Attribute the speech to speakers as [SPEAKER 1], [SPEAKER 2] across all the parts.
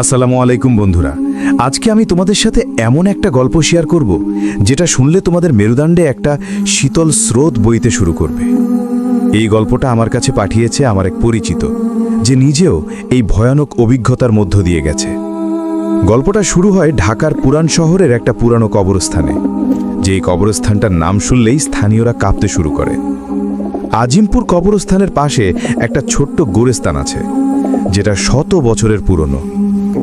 [SPEAKER 1] আসসালামু আলাইকুম বন্ধুরা। আজকে আমি তোমাদের সাথে এমন একটা গল্প শেয়ার করব, যেটা শুনলে তোমাদের মেরুদণ্ডে একটা শীতল স্রোত বইতে শুরু করবে। এই গল্পটা আমার কাছে পাঠিয়েছে আমার এক পরিচিত, যে নিজেও এই ভয়ানক অভিজ্ঞতার মধ্য দিয়ে গেছে। গল্পটা শুরু হয় ঢাকার পুরান শহরের একটা পুরানো কবরস্থানে যেই কবরস্থানটার নাম শুনলেই স্থানীয়রা কাঁপতে শুরু করে। আজিমপুর কবরস্থানের পাশে একটা ছোট্ট গোরেস্থান আছে, যেটা শত বছরের পুরনো।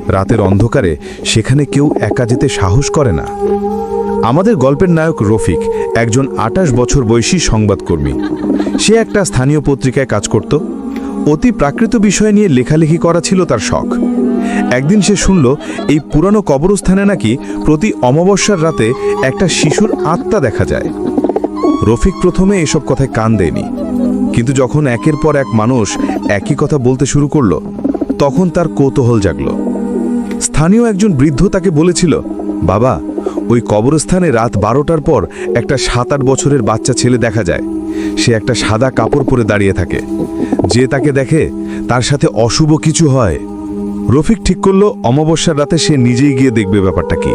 [SPEAKER 1] রাতের অন্ধকারে সেখানে কেউ একা যেতে সাহস করে না। আমাদের গল্পের নায়ক রফিক একজন আটাশ বছর বয়সী সংবাদকর্মী। সে একটা স্থানীয় পত্রিকায় কাজ করত। অতি প্রাকৃত বিষয় নিয়ে লেখালেখি করা ছিল তার শখ। একদিন সে শুনল, এই পুরানো কবরস্থানে নাকি প্রতি অমাবস্যার রাতে একটা শিশুর আত্মা দেখা যায়। রফিক প্রথমে এসব কথায় কান দেয়নি। কিন্তু যখন একের পর এক মানুষ একই কথা বলতে শুরু করল, তখন তার কৌতূহল জাগল। স্থানীয় একজন বৃদ্ধ তাকে বলেছিল, বাবা, ওই কবরস্থানে রাত বারোটার পর একটা সাত আট বছরের বাচ্চা ছেলে দেখা যায়। সে একটা সাদা কাপড় পরে দাঁড়িয়ে থাকে। যে তাকে দেখে, তার সাথে অশুভ কিছু হয়। রফিক ঠিক করল, অমাবস্যার রাতে সে নিজেই গিয়ে দেখবে ব্যাপারটা কি।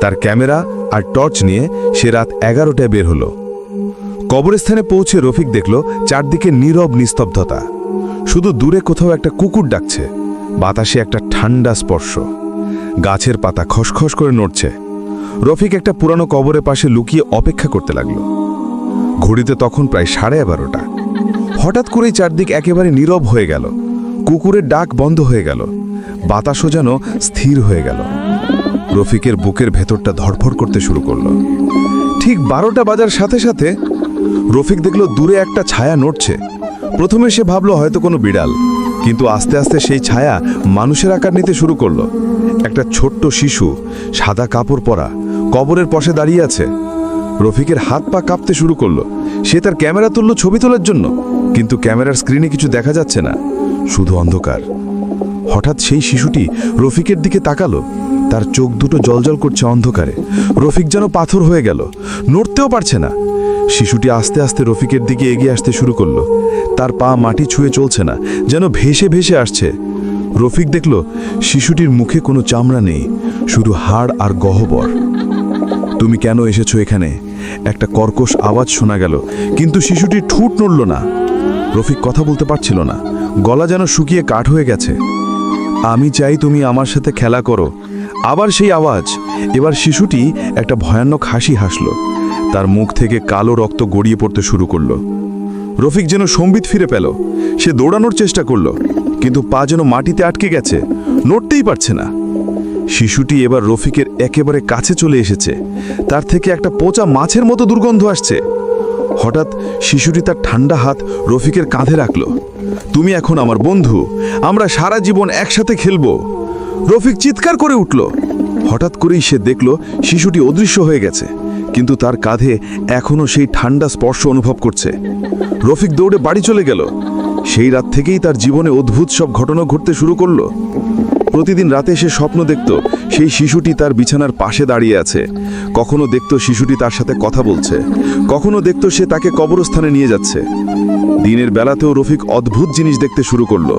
[SPEAKER 1] তার ক্যামেরা আর টর্চ নিয়ে সে রাত এগারোটায় বের হলো। কবরস্থানে পৌঁছে রফিক দেখল, চারদিকে নীরব নিস্তব্ধতা। শুধু দূরে কোথাও একটা কুকুর ডাকছে। বাতাসে একটা ঠান্ডা স্পর্শ। গাছের পাতা খসখস করে নড়ছে। রফিক একটা পুরানো কবরের পাশে লুকিয়ে অপেক্ষা করতে লাগল। ঘড়িতে তখন প্রায় সাড়ে এগারোটা। হঠাৎ করেই চারদিক একেবারে নীরব হয়ে গেল। কুকুরের ডাক বন্ধ হয়ে গেল। বাতাসও যেন স্থির হয়ে গেল। রফিকের বুকের ভেতরটা ধড়ফড় করতে শুরু করল। ঠিক বারোটা বাজার সাথে সাথে রফিক দেখল দূরে একটা ছায়া নড়ছে। প্রথমে সে ভাবলো হয়তো কোনো বিড়াল। কিন্তু আস্তে আস্তে সেই ছায়া মানুষের আকার নিতে শুরু করল। একটা ছোট্ট শিশু, সাদা কাপড় পরা, কবরের পাশে দাঁড়িয়ে আছে। রফিকের হাত পা কাঁপতে শুরু করল। সে তার ক্যামেরা তুললো ছবি তোলার জন্য, কিন্তু ক্যামেরার স্ক্রিনে কিছু দেখা যাচ্ছে না, শুধু অন্ধকার। হঠাৎ সেই শিশুটি রফিকের দিকে তাকালো। তার চোখ দুটো জলজল করছে অন্ধকারে। রফিক যেন পাথর হয়ে গেল। নড়তেও পারছে না। শিশুটি আস্তে আস্তে রফিকের দিকে এগিয়ে আসতে শুরু করল। তার পা মাটি ছুঁয়ে চলছে না, যেন ভেসে ভেসে আসছে। রফিক দেখল, শিশুটির মুখে কোনো চামড়া নেই, শুধু হাড় আর গহ্বর। তুমি কেন এসেছ এখানে? একটা কর্কশ আওয়াজ শোনা গেল, কিন্তু শিশুটি ঠুট নড়ল না। রফিক কথা বলতে পারছিল না, গলা যেন শুকিয়ে কাঠ হয়ে গেছে। আমি চাই তুমি আমার সাথে খেলা করো। আবার সেই আওয়াজ, এবার শিশুটি একটা ভয়ানক হাসি হাসল। তার মুখ থেকে কালো রক্ত গড়িয়ে পড়তে শুরু করল। রফিক যেন সম্বিত ফিরে পেল। সে দৌড়ানোর চেষ্টা করল, কিন্তু পা যেন মাটিতে আটকে গেছে, নড়তেই পারছে না। শিশুটি এবার রফিকের একেবারে কাছে চলে এসেছে। তার থেকে একটা পচা মাছের মতো দুর্গন্ধ আসছে। হঠাৎ শিশুটি তার ঠান্ডা হাত রফিকের কাঁধে রাখল। তুমি এখন আমার বন্ধু, আমরা সারা জীবন একসাথে খেলব। রফিক চিৎকার করে উঠল। হঠাৎ করেই সে দেখল শিশুটি অদৃশ্য হয়ে গেছে। কিন্তু তার কাঁধে এখনও সেই ঠান্ডা স্পর্শ অনুভব করছে। রফিক দৌড়ে বাড়ি চলে গেল। সেই রাত থেকেই তার জীবনে অদ্ভুত সব ঘটনা ঘটতে শুরু করল। প্রতিদিন রাতে সে স্বপ্ন দেখত সেই শিশুটি তার বিছানার পাশে দাঁড়িয়ে আছে। কখনো দেখত শিশুটি তার সাথে কথা বলছে। কখনো দেখত সে তাকে কবরস্থানে নিয়ে যাচ্ছে। দিনের বেলাতেও রফিক অদ্ভুত জিনিস দেখতে শুরু করল।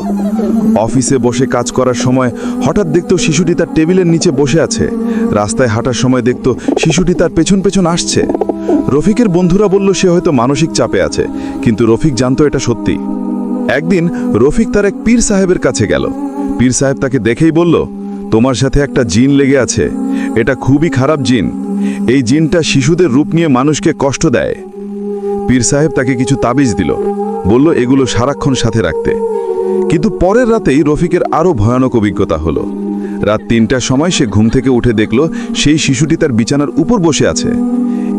[SPEAKER 1] অফিসে বসে কাজ করার সময় হঠাৎ দেখত শিশুটি তার টেবিলের নিচে বসে আছে। রাস্তায় হাঁটার সময় দেখত শিশুটি তার পেছন পেছন আসছে। রফিকের বন্ধুরা বলল, সে হয়তো মানসিক চাপে আছে। কিন্তু রফিক জানতো এটা সত্যি। একদিন রফিক তার এক পীর সাহেবের কাছে গেল। পীর সাহেব তাকে দেখেই বলল, তোমার সাথে একটা জিন লেগে আছে। এটা খুবই খারাপ জিন। এই জিনটা শিশুদের রূপ নিয়ে মানুষকে কষ্ট দেয়। পীর সাহেব তাকে কিছু তাবিজ দিল, বলল, এগুলো সারাক্ষণ সাথে রাখতে। কিন্তু পরের রাতেই রফিকের আরও ভয়ানক অভিজ্ঞতা হলো। রাত তিনটার সময় সে ঘুম থেকে উঠে দেখল, সেই শিশুটি তার বিছানার উপর বসে আছে।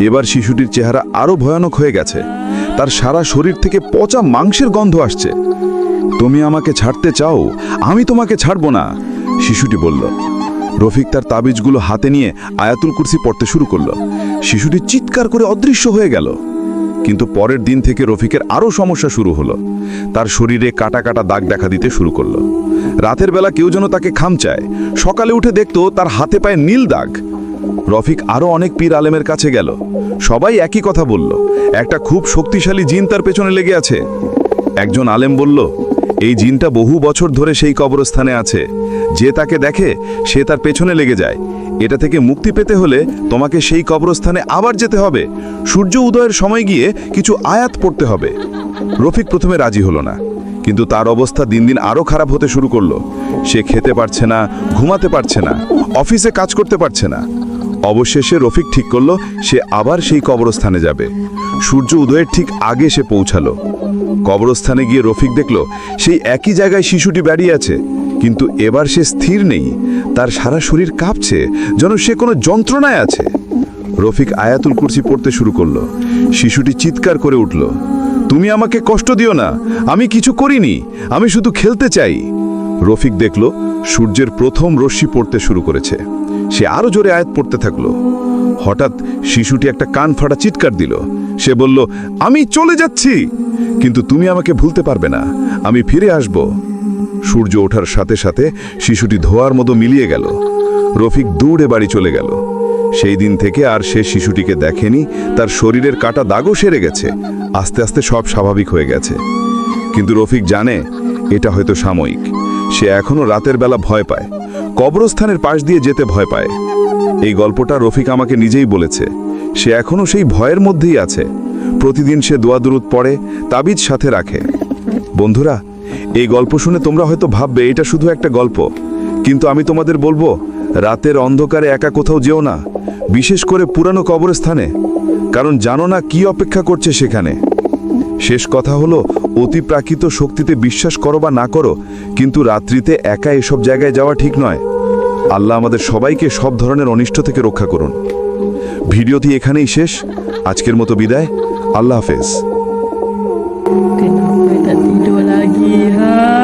[SPEAKER 1] এবার শিশুটির চেহারা আরও ভয়ানক হয়ে গেছে। তার সারা শরীর থেকে পচা মাংসের গন্ধ আসছে। তুমি আমাকে ছাড়তে চাও, আমি তোমাকে ছাড়বো না, শিশুটি বলল। রফিক তার তাবিজগুলো হাতে নিয়ে আয়াতুল কুরসি পড়তে শুরু করল। শিশুটি চিৎকার করে অদৃশ্য হয়ে গেল। কিন্তু পরের দিন থেকে রফিকের আরও সমস্যা শুরু হলো। তার শরীরে কাটা কাটা দাগ দেখা দিতে শুরু করল। রাতের বেলা কেউ যেন তাকে খামচায়। সকালে উঠে দেখতো তার হাতে পায়ে নীল দাগ। রফিক আরও অনেক পীর আলেমের কাছে গেল। সবাই একই কথা বলল। একটা খুব শক্তিশালী জিন তার পেছনে লেগে আছে। একজন আলেম বলল, এই জিনটা বহু বছর ধরে সেই কবরস্থানে আছে। যে তাকে দেখে, সে তার পেছনে লেগে যায়। এটা থেকে মুক্তি পেতে হলে তোমাকে সেই কবরস্থানে আবার যেতে হবে। সূর্য উদয়ের সময় গিয়ে কিছু আয়াত পড়তে হবে। রফিক প্রথমে রাজি হলো না। কিন্তু তার অবস্থা দিন দিন আরও খারাপ হতে শুরু করল। সে খেতে পারছে না, ঘুমাতে পারছে না, অফিসে কাজ করতে পারছে না। অবশেষে রফিক ঠিক করল, সে আবার সেই কবরস্থানে যাবে। সূর্য উদয়ের ঠিক আগে সে পৌঁছালো। কবরস্থানে গিয়ে রফিক দেখল, সেই একই জায়গায় শিশুটি দাঁড়িয়ে আছে। কিন্তু এবার সে স্থির নেই। তার সারা শরীর কাঁপছে, যেন সে কোনো যন্ত্রণায় আছে। রফিক আয়াতুল কুরসি পড়তে শুরু করল। শিশুটি চিৎকার করে উঠল, তুমি আমাকে কষ্ট দিও না, আমি কিছু করিনি, আমি শুধু খেলতে চাই। রফিক দেখল, সূর্যের প্রথম রশ্মি পড়তে শুরু করেছে। সে আরও জোরে আয়াত পড়তে থাকল। হঠাৎ শিশুটি একটা কান ফাটা চিৎকার দিল। সে বলল, আমি চলে যাচ্ছি। কিন্তু তুমি আমাকে ভুলতে পারবে না। আমি ফিরে আসব। সূর্য ওঠার সাথে সাথে শিশুটি ধোয়ার মতো মিলিয়ে গেল। রফিক দৌড়ে বাড়ি চলে গেল। সেই দিন থেকে আর সে শিশুটিকে দেখেনি। তার শরীরের কাটা দাগও সেরে গেছে। আস্তে আস্তে সব স্বাভাবিক হয়ে গেছে। কিন্তু রফিক জানে, এটা হয়তো সাময়িক। সে এখনও রাতের বেলা ভয় পায়। কবরস্থানের পাশ দিয়ে যেতে ভয় পায়। এই গল্পটা রফিক আমাকে নিজেই বলেছে। সে এখনও সেই ভয়ের মধ্যেই আছে। প্রতিদিন সে দোয়া দুরুদ পড়ে, তাবিজ সাথে রাখে। বন্ধুরা, এই গল্প শুনে তোমরা হয়তো ভাববে, এটা শুধু একটা গল্প। কিন্তু আমি তোমাদের বলব, রাতের অন্ধকারে একা কোথাও যেও না। বিশেষ করে পুরানো কবরস্থানে। কারণ জানো না কি অপেক্ষা করছে সেখানে। শেষ কথা হলো অতিপ্রাকৃত শক্তিতে বিশ্বাস করো বা না করো, কিন্তু রাত্রিতে একা এসব জায়গায় যাওয়া ঠিক নয়। আল্লাহ আমাদের সবাইকে সব ধরনের অনিষ্ট থেকে রক্ষা করুন। ভিডিওটি এখানেই শেষ। আজকের মতো বিদায়। আল্লাহ হাফেজ।
[SPEAKER 2] ha?